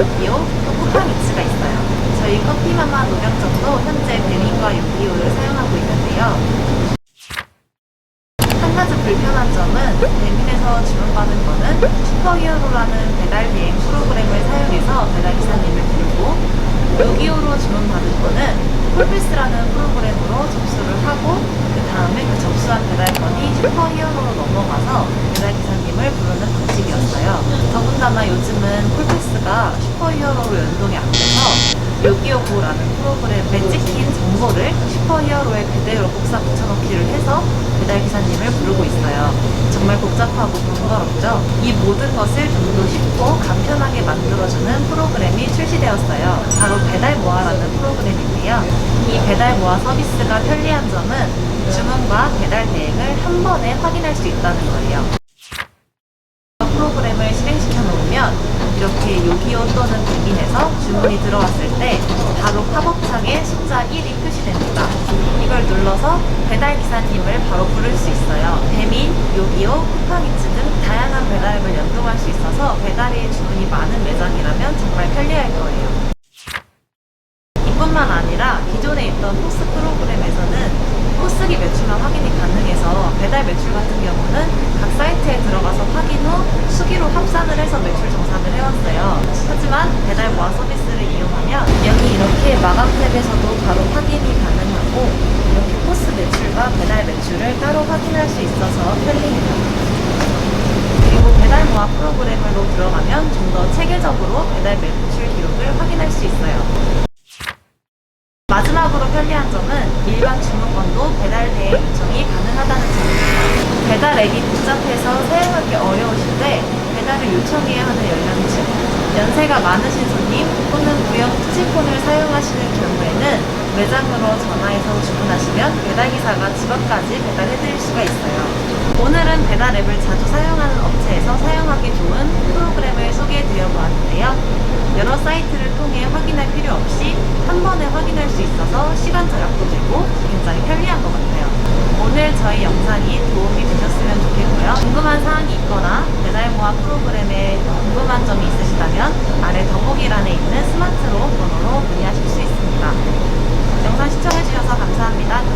요기요, 또 쿠팡이츠가 있어요. 저희 커피마마 노량점도 현재 배민과 요기요를 사용하고 있는데요. 한 가지 불편한 점은 배민에서 주문받은 거는 슈퍼히어로라는 배달 대행 프로그램을 사용해서 배달 기사님을 부르고 요기요로 주문받은 거는 콜피스라는 프로그램으로 접수를 하고 그 다음에 그 접수한 배달건이 슈퍼히어로로 넘어가서 배달 기사님을 부르는 방식이었어요. 더군다나 요즘은 콜피스가 슈퍼히어로로 연동이 안 돼서 요기요고라는 프로그램에 찍힌 정보를 슈퍼히어로에 그대로 복사 붙여넣기를 해서 배달 기사님을 부르고 있어요. 정말 복잡하고 번거롭죠? 이 모든 것을 좀 더 쉽고 간편하게 만들어주는 프로그램이 출시되었어요. 바로 배달 모아라는 프로그램인데요. 이 배달 모아 서비스가 편리한 점은 주문과 배달 대행을 한 번에 확인할 수 있다는 거예요. 프로그램을 실행시켜 놓으면 이렇게 요기요 또는 배민에서 주문이 들어왔을 때 바로 팝업창에 숫자 1이 표시됩니다. 이걸 눌러서 배달 기사님을 바로 부를 수 있어요. 배민, 요기요, 쿠팡이츠 등 다양한 배달앱을 연동할 수 있어서 배달의 주문이 많은 매장이라면 정말 편리할 거예요. 이뿐만 아니라 기존에 있던 포스 프로그램에서는 포스기 매출만 확인이 가능해서 배달 매출 같은 경우는 각 사이트에 들어가서 확인 후 수기로 합산을 해서 매출 정산을 해왔어요. 하지만 배달 모아 서비스를 이용하면 여기 이렇게 마감 탭에서도 바로 확인이 가능하고 이렇게 포스 매출과 배달 매출을 따로 확인할 수 있어서 편리해요. 그리고 배달 모아 프로그램으로 들어가면 좀 더 체계적으로 배달 매출 기록을 확인할 수 있어요. 마지막으로 편리한 점은 일반 주문건도 배달 대행 요청이 가능하다는 점입니다. 배달 앱이 복잡해서 사용하기 어려우실 때 배달을 요청해야 하는 연령층, 연세가 많으신 손님 또는 무형 투지폰을 사용하시는 경우에는 매장으로 전화해서 주문하시면 배달기사가 집 앞까지 배달해드릴 수가 있어요. 오늘은 배달 앱을 자주 사용하는 업체에서 사용하기 좋은 프로그램을 소개해드려 보았는데요. 여러 사이트를 통해 확인할 필요 없이 한 번에 확인할 수 있어서 시간 절약도 되고 굉장히 편리한 것 같아요. 오늘 저희 영상이 도움이 되셨으면 좋겠고요. 궁금한 사항이 있거나 배달 모아 프로그램에 궁금한 점이 있으시다면 아래 더보기란에 있는 스마트로 번호로 문의하실 수 있습니다. 영상 시청해주셔서 감사합니다.